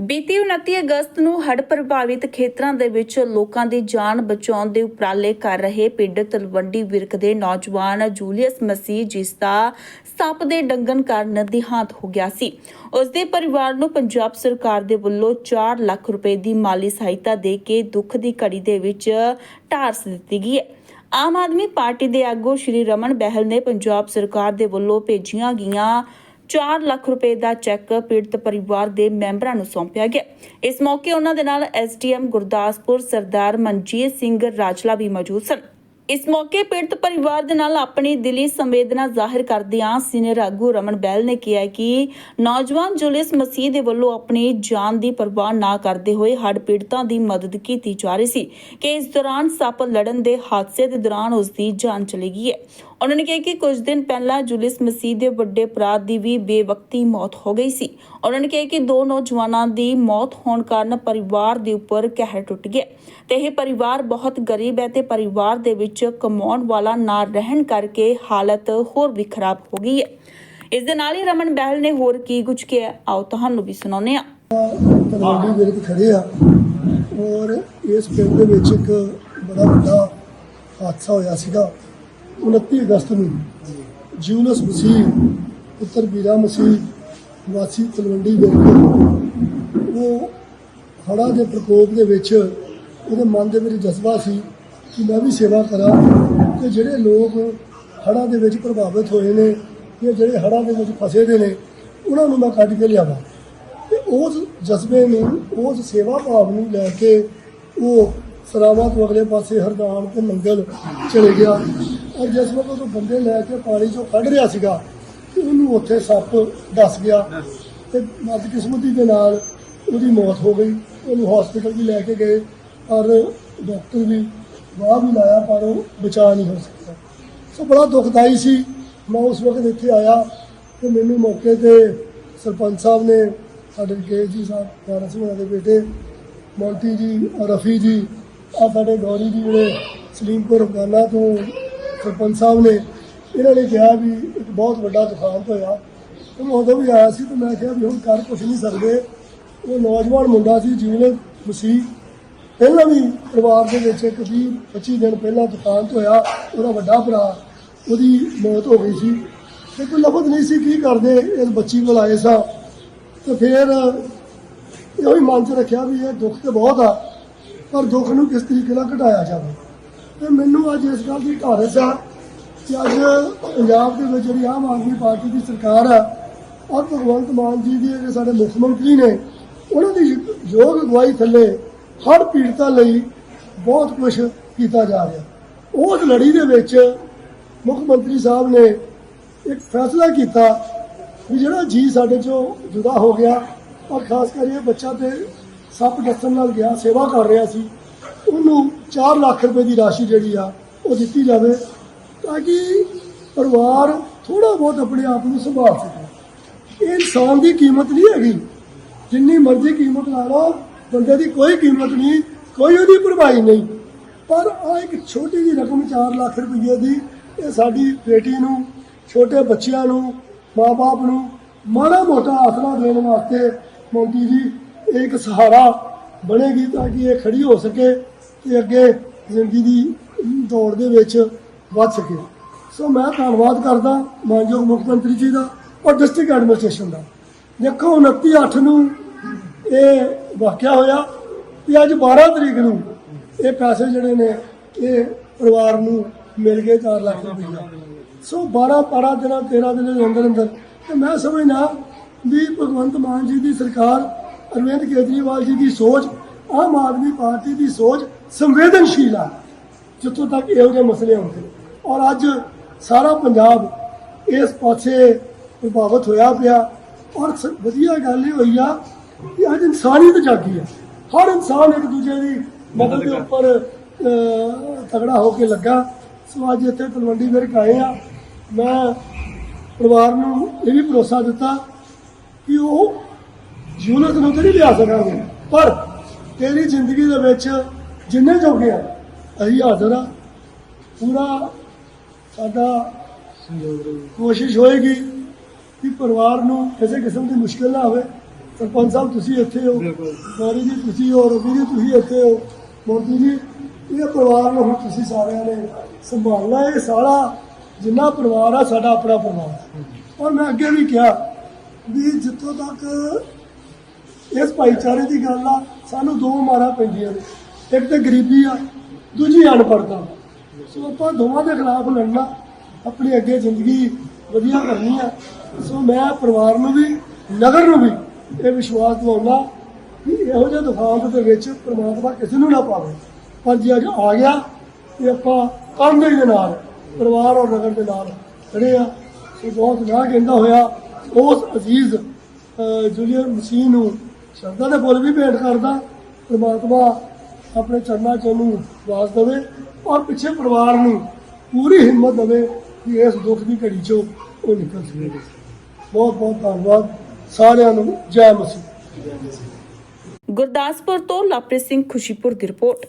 ਬੀਤੀ 29 ਅਗਸਤ ਨੂੰ ਹੜ੍ਹ ਪ੍ਰਭਾਵਿਤ ਖੇਤਰਾਂ ਦੇ ਵਿੱਚ ਲੋਕਾਂ ਦੀ ਜਾਨ ਬਚਾਉਣ ਦੇ ਉਪਰਾਲੇ ਕਰ ਰਹੇ ਪਿੰਡ ਤਲਵੰਡੀ ਵਿਰਕ ਦੇ ਨੌਜਵਾਨ ਜੂਲੀਅਸ ਮਸੀਹ, ਜਿਸ ਦਾ ਸੱਪ ਦੇ ਡੰਗਣ ਕਾਰਨ ਦੇਹਾਂਤ ਹੋ ਗਿਆ ਸੀ। ਉਸ ਦੇ ਪਰਿਵਾਰ ਨੂੰ ਪੰਜਾਬ ਸਰਕਾਰ ਦੇ ਵੱਲੋਂ 4 ਲੱਖ ਰੁਪਏ ਦੀ ਮਾਲੀ ਸਹਾਇਤਾ ਦੇ ਕੇ ਦੁੱਖ ਦੀ ਘੜੀ ਦੇ ਵਿੱਚ ਢਾਰਸ ਦਿੱਤੀ ਗਈ ਹੈ। ਆਮ ਆਦਮੀ ਪਾਰਟੀ ਦੇ ਆਗੂ ਸ਼੍ਰੀ ਰਮਨ ਬਹਿਲ ਨੇ ਪੰਜਾਬ ਸਰਕਾਰ ਦੇ ਵੱਲੋਂ ਭੇਜੀਆਂ ਗਈਆਂ 4 ਲੱਖ ਰੁਪਏ ਦਾ ਚੈੱਕ ਪੀੜਤ ਪਰਿਵਾਰ ਦੇ ਮੈਂਬਰਾਂ ਨੂੰ ਸੌਂਪਿਆ ਗਿਆ। ਇਸ ਮੌਕੇ ਉਹਨਾਂ ਦੇ ਨਾਲ ਐਸਡੀਐਮ ਗੁਰਦਾਸਪੁਰ ਸਰਦਾਰ ਮਨਜੀਤ ਸਿੰਘ ਰਾਜਲਾ ਵੀ ਮੌਜੂਦ ਸਨ। ਇਸ ਮੌਕੇ ਪੀੜਤ ਪਰਿਵਾਰ ਦੇ ਨਾਲ ਆਪਣੀ ਦਿਲੀ ਸੰਵੇਦਨਾ ਜ਼ਾਹਿਰ ਕਰਦਿਆਂ ਸੀਨੀਅਰ ਆਗੂ ਰਮਨ ਬੈਲ ਨੇ ਕਿਹਾ ਕਿ ਨੌਜਵਾਨ ਜੁਲਿਸ ਮਸੀਹ ਦੇ ਵੱਲੋਂ ਆਪਣੀ ਜਾਨ ਦੀ ਪਰਵਾਹ ਨਾ ਕਰਦੇ ਹੋਏ ਹੜ ਪੀੜਤਾਂ ਦੀ ਮਦਦ ਕੀਤੀ ਜਾ ਰਹੀ ਸੀ ਕਿ ਇਸ ਦੌਰਾਨ ਸੱਪ ਲੜਨ ਦੇ ਹਾਦਸੇ ਦੇ ਦੌਰਾਨ ਉਸ ਦੀ ਜਾਨ ਚਲੀ ਗਈ ਹੈ। ਉਹਨਾਂ ਨੇ ਕਿਹਾ ਕਿ ਕੁਝ ਦਿਨ ਪਹਿਲਾਂ ਜੁਲਿਸ ਮਸੀਹ ਦੇ ਵੱਡੇ ਭਰਾ ਦੀ ਵੀ ਬੇਵਕਤੀ ਮੌਤ ਹੋ ਗਈ ਸੀ। ਉਹਨਾਂ ਨੇ ਕਿਹਾ ਕਿ ਦੋ ਨੌਜਵਾਨਾਂ ਦੀ ਮੌਤ ਹੋਣ ਕਾਰਨ ਪਰਿਵਾਰ ਦੇ ਉੱਪਰ ਕਹਿਰ ਟੁੱਟ ਗਿਆ। ਤੇ ਇਹ ਪਰਿਵਾਰ ਬਹੁਤ ਗਰੀਬ ਹੈ ਤੇ ਪਰਿਵਾਰ ਦੇ ਵਿੱਚ ਕਮਾਉਣ ਵਾਲਾ ਨਾ ਰਹਿਣ ਕਰਕੇ ਹਾਲਤ ਹੋਰ ਵੀ ਖਰਾਬ ਹੋ ਗਈ ਹੈ। ਇਸ ਦੇ ਨਾਲ ਹੀ ਰਮਨ ਬਹਿਲ ਨੇ ਹੋਰ ਕੀ ਕੁਝ ਕਿਹਾ, ਆਓ ਤੁਹਾਨੂੰ ਵੀ ਸੁਣਾਉਂਦੇ ਹਾਂ। ਤਲਵੰਡੀ ਮੇਰੇ ਤੇ ਖੜੇ ਆ ਔਰ ਇਸ ਪਿੰਡ ਦੇ ਵਿੱਚ ਇੱਕ ਬੜਾ ਵੱਡਾ ਹਾਦਸਾ ਹੋਇਆ ਸੀਗਾ। 29 ਅਗਸਤ ਨੂੰ ਜੂਲਸ ਮਸੀਹ, ਪੁੱਤਰ ਬੀਰਾ ਮਸੀਹ, ਵਾਸੀ ਤਲਵੰਡੀ ਵਿਰਕ ਉਹ ਹੜ੍ਹਾਂ ਦੇ ਪ੍ਰਕੋਪ ਦੇ ਵਿੱਚ ਉਹਦੇ ਮਨ ਦੇ ਵਿੱਚ ਜਜ਼ਬਾ ਸੀ ਕਿ ਮੈਂ ਵੀ ਸੇਵਾ ਕਰਾਂ ਤੇ ਜਿਹੜੇ ਲੋਕ ਹੜ੍ਹਾਂ ਦੇ ਵਿੱਚ ਪ੍ਰਭਾਵਿਤ ਹੋਏ ਨੇ ਜਾਂ ਜਿਹੜੇ ਹੜ੍ਹਾਂ ਦੇ ਵਿੱਚ ਫਸੇ ਦੇ ਨੇ, ਉਹਨਾਂ ਨੂੰ ਮੈਂ ਕੱਢ ਕੇ ਲਿਆਵਾਂ। ਤੇ ਉਸ ਜਜ਼ਬੇ ਨੂੰ, ਉਸ ਸੇਵਾ ਭਾਵ ਨੂੰ ਲੈ ਕੇ ਉਹ ਸਰਾਵਾਂ ਤੋਂ ਅਗਲੇ ਪਾਸੇ ਹਰਦਾਨ ਤੇ ਮੰਗਲ ਚਲੇ ਗਿਆ। ਔਰ ਜਿਸ ਵਕਤ ਉਹ ਬੰਦੇ ਲੈ ਕੇ ਪਾਣੀ ਚੋਂ ਕੱਢ ਰਿਹਾ ਸੀਗਾ, ਤੇ ਉਹਨੂੰ ਉੱਥੇ ਸੱਪ ਦੱਸ ਗਿਆ। ਤੇ ਬਦਕਿਸਮਤੀ ਦੇ ਨਾਲ ਉਹਦੀ ਮੌਤ ਹੋ ਗਈ। ਉਹਨੂੰ ਹਸਪੀਟਲ ਵੀ ਲੈ ਕੇ ਗਏ, ਪਰ ਡਾਕਟਰ ਵੀ ਵਾਹ ਵੀ ਲਾਇਆ, ਪਰ ਉਹ ਬਚਾ ਨਹੀਂ ਹੋ ਸਕਿਆ ਸੋ ਬੜਾ ਦੁਖਦਾਈ ਸੀ। ਮੈਂ ਉਸ ਵਕਤ ਇੱਥੇ ਆਇਆ ਤੇ ਮੈਨੂੰ ਮੌਕੇ ਤੇ ਸਰਪੰਚ ਸਾਹਿਬ ਨੇ, ਸਾਡੇ ਕੇ ਜੀ ਸਾਹਿਬ ਦਾਰਾ ਸਿੰਘ ਦੇ ਬੇਟੇ, ਮੌਂਟੀ ਜੀ, ਰਫੀ ਜੀ ਆ ਸਾਡੇ ਗੌਰੀ ਜੀ ਜਿਹੜੇ ਸਲੀਮਪੁਰ ਅਫਗਾਨਾ ਤੋਂ ਸਰਪੰਚ ਸਾਹਿਬ ਨੇ ਇਹਨਾਂ ਨੇ ਕਿਹਾ ਵੀ ਇੱਕ ਬਹੁਤ ਵੱਡਾ ਦੁਖਾਂਤ ਹੋਇਆ। ਤੇ ਮੈਂ ਉਦੋਂ ਵੀ ਆਇਆ ਸੀ ਤੇ ਮੈਂ ਕਿਹਾ ਵੀ ਹੁਣ ਕਰ ਕੁਛ ਨਹੀਂ ਸਕਦੇ। ਉਹ ਨੌਜਵਾਨ ਮੁੰਡਾ ਸੀ, ਜੀਵਨ ਮਸੀਹ। ਪਹਿਲਾਂ ਵੀ ਪਰਿਵਾਰ ਦੇ ਵਿੱਚ ਇੱਕ 20 25 ਦਿਨ ਪਹਿਲਾਂ ਦੁਕਾਨ ਹੋਇਆ, ਉਹਦਾ ਵੱਡਾ ਭਰਾ, ਉਹਦੀ ਮੌਤ ਹੋ ਗਈ ਸੀ। ਤੇ ਕੋਈ ਲਫ਼ਜ਼ ਨਹੀਂ ਸੀ ਕੀ ਕਰਦੇ, ਇਸ ਬੱਚੀ ਕੋਲ ਆਏ ਸਾਂ। ਤੇ ਫਿਰ ਇਹੋ ਹੀ ਮਨ 'ਚ ਰੱਖਿਆ ਵੀ ਇਹ ਦੁੱਖ ਤੇ ਬਹੁਤ ਆ, ਪਰ ਦੁੱਖ ਨੂੰ ਕਿਸ ਤਰੀਕੇ ਨਾਲ ਘਟਾਇਆ ਜਾਵੇ। ਤੇ ਮੈਨੂੰ ਅੱਜ ਇਸ ਗੱਲ ਦੀ ਘਾਰਸ ਆ ਕਿ ਅੱਜ ਪੰਜਾਬ ਦੇ ਵਿੱਚ ਜਿਹੜੀ ਆਮ ਆਦਮੀ ਪਾਰਟੀ ਦੀ ਸਰਕਾਰ ਆ, ਔਰ ਭਗਵੰਤ ਮਾਨ ਜੀ ਦੀ ਜਿਹੜੇ ਸਾਡੇ ਮੁੱਖ ਮੰਤਰੀ ਨੇ, ਉਹਨਾਂ ਦੀ ਯੋਗ ਅਗਵਾਈ ਥੱਲੇ ਹਰ ਪੀੜਤਾਂ ਲਈ ਬਹੁਤ ਕੁਝ ਕੀਤਾ ਜਾ ਰਿਹਾ। ਉਸ ਲੜੀ ਦੇ ਵਿੱਚ ਮੁੱਖ ਮੰਤਰੀ ਸਾਹਿਬ ਨੇ ਇੱਕ ਫੈਸਲਾ ਕੀਤਾ ਵੀ ਜਿਹੜਾ ਜੀ ਸਾਡੇ ਚੋਂ ਜੁਦਾ ਹੋ ਗਿਆ, ਔਰ ਖਾਸ ਕਰ ਇਹ ਬੱਚਾ ਤੇ ਸੱਪ ਦੱਸਣ ਨਾਲ ਗਿਆ, ਸੇਵਾ ਕਰ ਰਿਹਾ ਸੀ ਉਹਨੂੰ 4 ਲੱਖ ਰੁਪਏ ਦੀ ਰਾਸ਼ੀ ਜਿਹੜੀ ਆ, ਉਹ ਦਿੱਤੀ ਜਾਵੇ ਤਾਂ ਕਿ ਪਰਿਵਾਰ ਥੋੜਾ ਬਹੁਤ ਆਪਣੇ ਆਪ ਨੂੰ ਸੰਭਾਲ ਸਕੇ। ਇਹ ਇਨਸਾਨ ਦੀ ਕੀਮਤ ਨਹੀਂ ਹੈਗੀ। ਜਿੰਨੀ ਮਰਜ਼ੀ ਕੀਮਤ ਲਾ ਲਓ, ਬੰਦੇ ਦੀ ਕੋਈ ਕੀਮਤ ਨਹੀਂ, ਕੋਈ ਉਹਦੀ ਭਰਵਾਈ ਨਹੀਂ। ਪਰ ਆ ਇੱਕ ਛੋਟੀ ਜਿਹੀ ਰਕਮ 4 ਲੱਖ ਰੁਪਏ ਦੀ, ਇਹ ਸਾਡੀ ਬੇਟੀ ਨੂੰ, ਛੋਟੇ ਬੱਚਿਆਂ ਨੂੰ ਮਾਪੇ ਨੂੰ ਮਾੜਾ ਮੋਟਾ ਆਸਰਾ ਦੇਣ ਵਾਸਤੇ ਮੋਦੀ ਜੀ, ਇਹ ਇੱਕ ਸਹਾਰਾ ਬਣੇਗੀ ਤਾਂ ਕਿ ਇਹ ਖੜੀ ਹੋ ਸਕੇ। ਤੇ ਅੱਗੇ ਜ਼ਿੰਦਗੀ ਦੀ ਦੌੜ ਦੇ ਵਿੱਚ ਵੱਧ ਸਕੇ। ਸੋ ਮੈਂ ਧੰਨਵਾਦ ਕਰਦਾ ਮਾਨਯੋਗ ਮੁੱਖ ਮੰਤਰੀ ਜੀ ਦਾ ਔਰ ਡਿਸਟ੍ਰਿਕਟ ਐਡਮਿਨਿਸਟ੍ਰੇਸ਼ਨ ਦਾ। ਦੇਖੋ 29 8 ਨੂੰ ਇਹ ਵਾਕਿਆ ਹੋਇਆ ਤੇ ਅੱਜ 12 ਤਰੀਕ ਨੂੰ ਇਹ ਪੈਸੇ ਜਿਹੜੇ ਨੇ, ਇਹ ਪਰਿਵਾਰ ਨੂੰ ਮਿਲ ਗਏ 4 ਲੱਖ ਰੁਪਏ ਸੋ 12 12 ਦਿਨਾਂ 13 ਦਿਨਾਂ ਦੇ ਅੰਦਰ ਅੰਦਰ ਤੇ ਮੈਂ ਸਮਝਦਾ ਵੀ ਭਗਵੰਤ ਮਾਨ ਜੀ ਦੀ ਸਰਕਾਰ, ਅਰਵਿੰਦ ਕੇਜਰੀਵਾਲ ਜੀ ਦੀ ਸੋਚ, ਆਮ ਆਦਮੀ ਪਾਰਟੀ ਦੀ ਸੋਚ ਸੰਵੇਦਨਸ਼ੀਲ ਆ, ਜਿੱਥੋਂ ਤੱਕ ਇਹੋ ਜਿਹੇ ਮਸਲੇ ਆਉਂਦੇ ਨੇ। ਔਰ ਅੱਜ ਸਾਰਾ ਪੰਜਾਬ ਇਸ ਪਾਸੇ ਪ੍ਰਭਾਵਿਤ ਹੋਇਆ ਪਿਆ। ਔਰ ਸ- ਵਧੀਆ ਗੱਲ ਇਹ ਹੋਈ ਆ ਕਿ ਅੱਜ ਇਨਸਾਨੀਅਤ ਜਾਗੀ ਆ। ਹਰ ਇਨਸਾਨ ਇੱਕ ਦੂਜੇ ਦੀ ਮਦਦ ਦੇ ਉੱਪਰ ਤਗੜਾ ਹੋ ਕੇ ਲੱਗਾ। ਸੋ ਅੱਜ ਇੱਥੇ ਤਲਵੰਡੀ ਵਿਰਕ ਆਏ ਆ। ਮੈਂ ਪਰਿਵਾਰ ਨੂੰ ਇਹ ਵੀ ਭਰੋਸਾ ਦਿੱਤਾ ਕਿ ਉਹ ਜੂਨਤ ਨੂੰ ਤਾਂ ਨਹੀਂ ਲਿਆ ਸਕਾਂਗੇ। ਪਰ ਤੇਰੀ ਜ਼ਿੰਦਗੀ ਦੇ ਵਿੱਚ ਜਿੰਨੇ ਜੋਗੇ ਆ ਅਸੀਂ ਹਾਜ਼ਰ ਆ। ਪੂਰਾ ਸਾਡਾ ਕੋਸ਼ਿਸ਼ ਹੋਏਗੀ ਕਿ ਪਰਿਵਾਰ ਨੂੰ ਕਿਸੇ ਕਿਸਮ ਦੀ ਮੁਸ਼ਕਲ ਨਾ ਆਵੇ। ਸਰਪੰਚ ਸਾਹਿਬ ਤੁਸੀਂ ਇੱਥੇ ਹੋ। ਗੌਰੀ ਜੀ ਤੁਸੀਂ ਹੋ ਰਵੀ ਜੀ ਤੁਸੀਂ ਇੱਥੇ ਹੋ। ਮੋਦੀ ਜੀ ਇਹ ਪਰਿਵਾਰ ਨੂੰ ਹੁਣ ਤੁਸੀਂ ਸਾਰਿਆਂ ਨੇ ਸੰਭਾਲਣਾ ਇਹ ਸਾਰਾ ਜਿੰਨਾ ਪਰਿਵਾਰ ਆ ਸਾਡਾ ਆਪਣਾ ਪਰਿਵਾਰ। ਔਰ ਮੈਂ ਅੱਗੇ ਵੀ ਕਿਹਾ ਵੀ ਜਿੱਥੋਂ ਤੱਕ ਇਸ ਭਾਈਚਾਰੇ ਦੀ ਗੱਲ ਆ ਸਾਨੂੰ ਦੋ ਮਾਰਾਂ ਪੈਂਦੀਆਂ ਨੇ। ਇੱਕ ਤੇ ਗਰੀਬੀ ਆ, ਦੂਜੀ ਅਨਪੜ੍ਹਤਾ ਸੋ ਆਪਾਂ ਦੋਵਾਂ ਦੇ ਖਿਲਾਫ ਲੜਨਾ, ਆਪਣੀ ਅੱਗੇ ਜ਼ਿੰਦਗੀ ਵਧੀਆ ਕਰਨੀ ਆ। ਸੋ ਮੈਂ ਪਰਿਵਾਰ ਨੂੰ ਵੀ, ਨਗਰ ਨੂੰ ਵੀ ਇਹ ਵਿਸ਼ਵਾਸ ਦਿਵਾਉਣਾ ਕਿ ਇਹੋ ਜਿਹੇ ਦੁਖਾਂਤ ਦੇ ਵਿੱਚ ਪ੍ਰਮਾਤਮਾ ਕਿਸੇ ਨੂੰ ਨਾ ਪਾਵੇ। ਪਰ ਜੇ ਅੱਜ ਆ ਗਿਆ, ਤੇ ਆਪਾਂ ਕਾਮਯਾਬੀ ਦੇ ਨਾਲ, ਪਰਿਵਾਰ ਔਰ ਨਗਰ ਦੇ ਨਾਲ ਖੜੇ ਆ। ਸੋ ਬਹੁਤ ਨਾ ਕਹਿੰਦਾ ਹੋਇਆ, ਉਸ ਅਜ਼ੀਜ਼ ਜੂਲੀਅਰ ਮਸੀਹ ਨੂੰ ਸ਼ਰਧਾ ਦੇ ਫੁੱਲ ਵੀ ਭੇਟ ਕਰਦਾ। ਪ੍ਰਮਾਤਮਾ ਆਪਣੇ ਚਰਨਾਂ 'ਚ ਉਹਨੂੰ ਵਾਸ ਦੇਵੇ ਔਰ ਪਿੱਛੇ ਪਰਿਵਾਰ ਨੂੰ ਪੂਰੀ ਹਿੰਮਤ ਦੇਵੇ ਕਿ ਇਸ ਦੁੱਖ ਦੀ ਘੜੀ 'ਚੋਂ ਉਹ ਨਿਕਲ ਸਕੇ। ਬਹੁਤ ਬਹੁਤ ਧੰਨਵਾਦ। ਸਾਰਿਆਂ ਨੂੰ ਜੈ ਮਸੀਹ। ਗੁਰਦਾਸਪੁਰ ਤੋਂ ਲਵਪ੍ਰੀਤ ਸਿੰਘ ਖੁਸ਼ੀਪੁਰ ਦੀ ਰਿਪੋਰਟ।